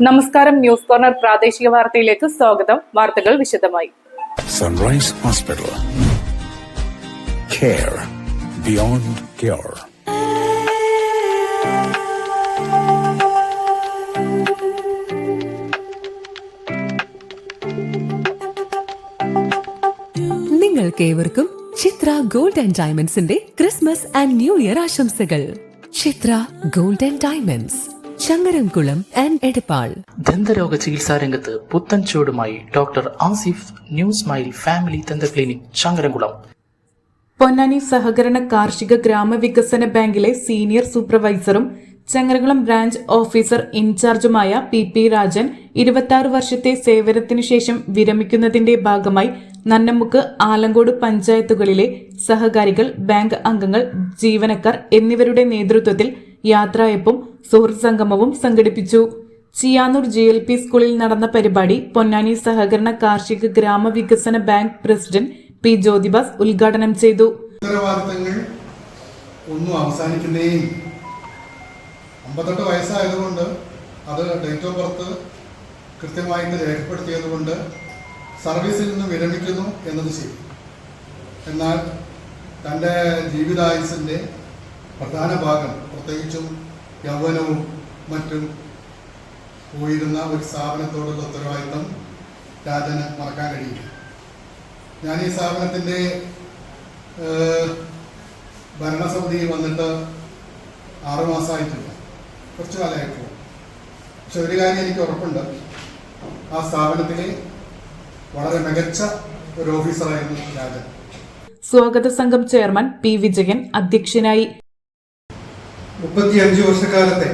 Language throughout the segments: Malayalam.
നമസ്കാരം ന്യൂസ് കോർണർ പ്രാദേശിക വാർത്തയിലേക്ക് സ്വാഗതം. വാർത്തകൾ വിശദമായി. Sunrise hospital care beyond. നിങ്ങൾക്കേവർക്കും ചിത്ര ഗോൾഡ് ആൻഡ് ഡയമണ്ട്സിന്റെ ക്രിസ്മസ് ആൻഡ് ന്യൂ ഇയർ ആശംസകൾ. Chitra gold and diamonds Changaramkulam and Edappal. ദന്തരോഗ ചികിത്സാ രംഗത്ത് പുത്തൻ ചുവടുമായി doctor Asif new smile family ദന്ത ക്ലിനിക് ചങ്ങരംകുളം പൊന്നാനി സഹകരണ കാർഷിക ഗ്രാമവികസന ബാങ്കിലെ സീനിയർ സൂപ്പർവൈസറും ചങ്ങരകുളം ബ്രാഞ്ച് ഓഫീസർ ഇൻചാർജുമായ പി പി രാജൻ ഇരുപത്തി വർഷത്തെ സേവനത്തിനു ശേഷം വിരമിക്കുന്നതിന്റെ ഭാഗമായി നന്നമുക്ക് ആലങ്കോട് പഞ്ചായത്തുകളിലെ സഹകാരികൾ ബാങ്ക് അംഗങ്ങൾ ജീവനക്കാർ എന്നിവരുടെ നേതൃത്വത്തിൽ യാത്രയപ്പും സുഹൃത്ത് സംഗമവും സംഘടിപ്പിച്ചു. ചിയാനൂർ ജി എൽ പി സ്കൂളിൽ നടന്ന പരിപാടി പൊന്നാനി സഹകരണ കാർഷിക ഗ്രാമവികസന ബാങ്ക് പ്രസിഡന്റ് പി ജ്യോതിബാസ് ഉദ്ഘാടനം ചെയ്തു. ഉത്തരവാദിത്തങ്ങൾ ഒന്നും അവസാനിക്കുന്നേ അമ്പത്തെട്ട് വയസ്സായതുകൊണ്ട് അത് ഡേറ്റ് ഓഫ് ബർത്ത് കൃത്യമായിട്ട് രേഖപ്പെടുത്തിയതുകൊണ്ട് സർവീസിൽ നിന്ന് വിരമിക്കുന്നു എന്നത് ശരി. എന്നാൽ തന്റെ ജീവിതായുസിന്റെ പ്രധാന ഭാഗം പ്രത്യേകിച്ചും യൗവനവും മറ്റും പോയിരുന്ന ഒരു സ്ഥാപനത്തോടുള്ള ഉത്തരവാദിത്തം രാജന് മറക്കാൻ കഴിയില്ല. ഞാൻ ഈ സ്ഥാപനത്തിന്റെ ഭരണസമിതിയിൽ വന്നിട്ട് ആറുമാസമായിട്ടില്ല കുറച്ച് കാലമായിട്ടുള്ളൂ പക്ഷെ ഒരു കാര്യം എനിക്ക് ഉറപ്പുണ്ട്. ആ സ്ഥാപനത്തിലെ വളരെ മികച്ച ഒരു ഓഫീസറായിരുന്നു രാജൻ. സ്വാഗത സംഘം ചെയർമാൻ പി വിജയൻ അധ്യക്ഷനായി മുപ്പത്തിയഞ്ച് വർഷക്കാലത്തെ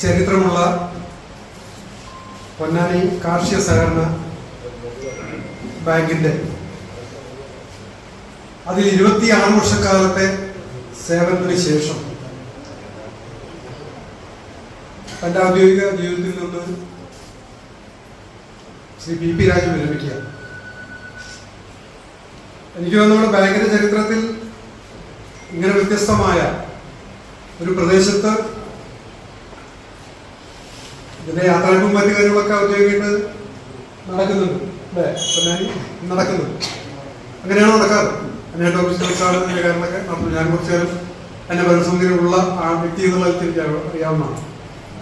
ചരിത്രമുള്ള പൊന്നാനി കാർഷിക സഹകരണ ബാങ്കിന്റെ അതിൽ ഇരുപത്തിയാറ് വർഷക്കാലത്തെ സേവനത്തിന് ശേഷം തന്റെ ഔദ്യോഗിക ജീവിതത്തിൽ നിന്ന് ശ്രീ പി പി രാജു വിരമിക്കുക. എനിക്ക് തോന്നുന്നു നമ്മുടെ ബാങ്കിന്റെ ചരിത്രത്തിൽ ഇങ്ങനെ വ്യത്യസ്തമായ ഒരു പ്രദേശത്ത് ഇതിന്റെ യാത്രക്കും മറ്റു കാര്യങ്ങളൊക്കെ ഔദ്യോഗികമായിട്ട് നടക്കുന്നുണ്ട്. അല്ലേ? നടക്കുന്നുണ്ട്. അങ്ങനെയാണ് നടക്കാറ്. അന്നേട്ട് ഓഫീസിൽ വെച്ചാണ് ഇതിന്റെ കാര്യങ്ങളൊക്കെ നടത്തുന്നത് ഞാൻ കുറച്ചു നേരം എന്റെ ഭരണസമിതിയിലുള്ള ആ വ്യക്തി എന്നുള്ള എനിക്ക് അറിയാവുന്നതാണ്.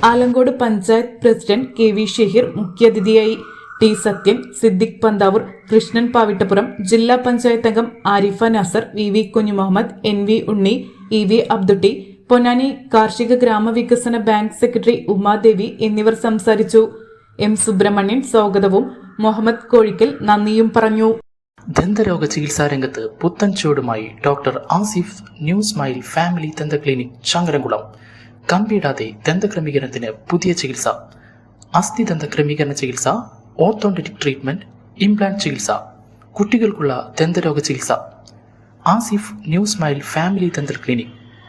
Alankode panchayat president K V Shaheer മുഖ്യാതിഥിയായി ടി സത്യൻ സിദ്ദിഖ് പന്താവൂർ കൃഷ്ണൻ പാവിട്ടപ്പുറം ജില്ലാ പഞ്ചായത്ത് അംഗം Arifa Nasar V V Kunhumuhammed N V Unni E V Abdutty Ponnani കാർഷിക ഗ്രാമവികസന ബാങ്ക് സെക്രട്ടറി ഉമാദേവി എന്നിവർ സംസാരിച്ചു. എം സുബ്രഹ്മണ്യൻ സ്വാഗതവും. മുഹമ്മദ് കോഴിക്കൽ നന്ദിയും പറഞ്ഞു. ദന്തരോഗ ചികിത്സാ രംഗത്ത് പുത്തൻ ചുവടുമായി doctor Asif new smile family ദന്ത ക്ലിനിക് ചങ്കരംകുളം കമ്പിയിടാതെ ദന്തക്രമീകരണത്തിന് പുതിയ ചികിത്സ. അസ്ഥി ദന്തക്രമീകരണ ചികിത്സ ഓർത്തോണ്ടറ്റിക് ട്രീറ്റ്മെന്റ് ഇംപ്ലാന്റ് ചികിത്സ. കുട്ടികൾക്കുള്ള ദന്തരോഗ ചികിത്സ. Asif new smile family dental clinic.